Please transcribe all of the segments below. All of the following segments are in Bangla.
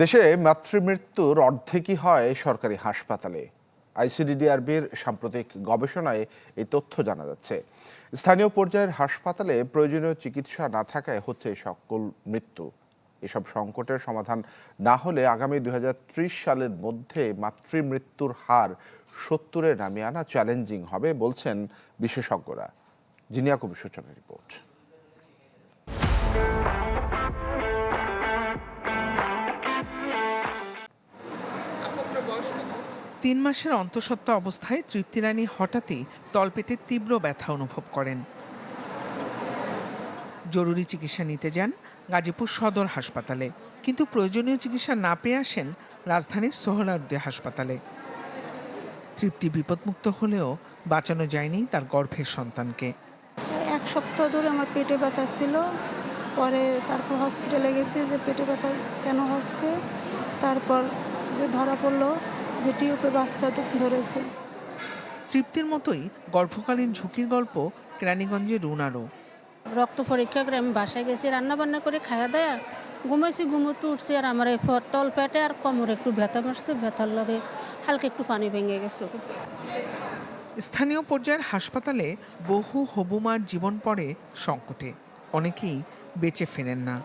দেশে মাতৃমৃত্যুর অর্ধেকই হয় সরকারি হাসপাতালে। আইসিডিডিআরবির সাম্প্রতিক গবেষণায় এই তথ্য জানা যাচ্ছে। স্থানীয় পর্যায়ের হাসপাতালে প্রয়োজনীয় চিকিৎসা না থাকায় হচ্ছে সকল মৃত্যু। এসব সংকটের সমাধান না হলে আগামী দু হাজার ত্রিশ সালের মধ্যে মাতৃমৃত্যুর হার সত্তরে নামিয়ে আনা চ্যালেঞ্জিং হবে বলছেন বিশেষজ্ঞরা। জিনিয়া কবি সূচনা রিপোর্ট। তিন মাসের অন্তঃসত্ত্বা অবস্থায় তৃপ্তি রানী হঠাৎই তলপেটে তীব্র ব্যথা অনুভব করেন। জরুরি চিকিৎসা নিতে যান গাজীপুর সদর হাসপাতালে। কিন্তু প্রয়োজনীয় চিকিৎসা না পেয়ে আসেন রাজধানীর সোহরার্দে হাসপাতালে। তৃপ্তি বিপদমুক্ত হলেও বাঁচানো যায়নি তার গর্ভের সন্তানকে। এক সপ্তাহ ধরে আমার পেটে ব্যথা ছিল। পরে তারপর হসপিটালে গেছি যে পেটে ব্যথা কেন হচ্ছে? তারপর যে ধরা পড়ল যে টিউবে বাচ্চা ধরেছে। তৃপ্তির মতোই গর্ভকালীন ঝুঁকির গল্প কেরানীগঞ্জে রুনারও। রক্ত পরীক্ষা করে আমি বাসায় গেছি রান্না বান্না করে খাওয়া দেয়া। ঘুমাইছি ঘুমোতে উঠছি আর আমার এই তল পেটে আর কোমরে একটু ব্যথা মারছে ব্যথার লগে হালকা একটু পানি ভেঙে গেছে। স্থানীয় পর্যায়ের হাসপাতালে বহু হবুমার জীবন পড়ে সংকটে। অনেকেই বেঁচে ফেরেন না।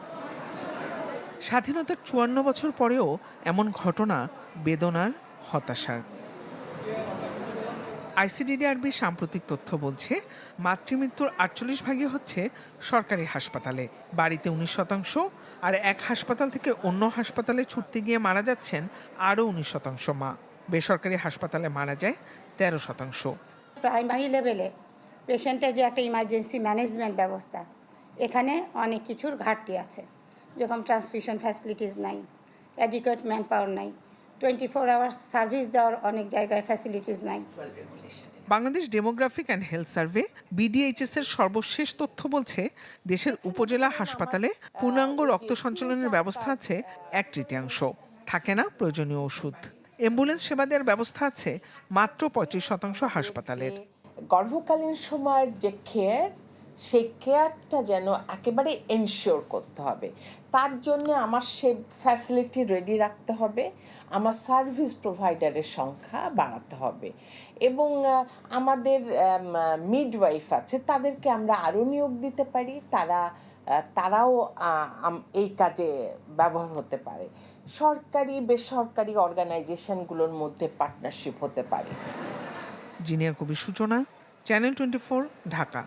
স্বাধীনতার চুয়ান্ন বছর পরেও এমন ঘটনা বেদনার হতাশার। আইসিডিডিআরবি সাম্প্রতিক তথ্য বলছে, মাতৃমৃত্যুর আটচল্লিশ ভাগই হচ্ছে সরকারি হাসপাতালে। বাড়িতে উনিশ শতাংশ আর এক হাসপাতাল থেকে অন্য হাসপাতালে ছুটতে গিয়ে মারা যাচ্ছেন আরও উনিশ শতাংশ মা। বেসরকারি হাসপাতালে মারা যায় তেরো শতাংশ। প্রাইমারি লেভেলে পেশেন্টের যে একটা ইমার্জেন্সি ম্যানেজমেন্ট ব্যবস্থা, এখানে অনেক কিছুর ঘাটতি আছে। যেরকম ট্রান্সফিউশন ফ্যাসিলিটিস নাই অ্যাডিকুয়েট ম্যান পাওয়ার নাই টোয়েন্টি ফোর আওয়ার্স সার্ভিস দেওয়ার অনেক জায়গায় ফ্যাসিলিটিস নাই। Bangladesh demographic and health survey BDHS এর সর্বশেষ তথ্য বলছে দেশের উপজেলা হাসপাতালে পূর্ণাঙ্গ রক্ত সঞ্চালনের ব্যবস্থা আছে এক তৃতীয়াংশ। থাকে না প্রয়োজনীয় ওষুধ। অ্যাম্বুলেন্স সেবা দেওয়ার ব্যবস্থা আছে মাত্র পঁয়ত্রিশ শতাংশ হাসপাতালের। গর্ভকালীন সময়ের যে কেয়ার সেই কেয়ারটা যেন একেবারে এনশিওর করতে হবে। তার জন্য আমার সে ফ্যাসিলিটি রেডি রাখতে হবে, আমার সার্ভিস প্রোভাইডারের সংখ্যা বাড়াতে হবে এবং আমাদের মিডওয়াইফ আছে, তাদেরকে আমরা আরও নিয়োগ দিতে পারি, তারা তারাও এই কাজে ব্যবহার হতে পারে। সরকারি, বেসরকারি অর্গানাইজেশনগুলোর মধ্যে পার্টনারশিপ হতে পারে। জিনিয়া কবি সূচনা চ্যানেল টোয়েন্টি ঢাকা।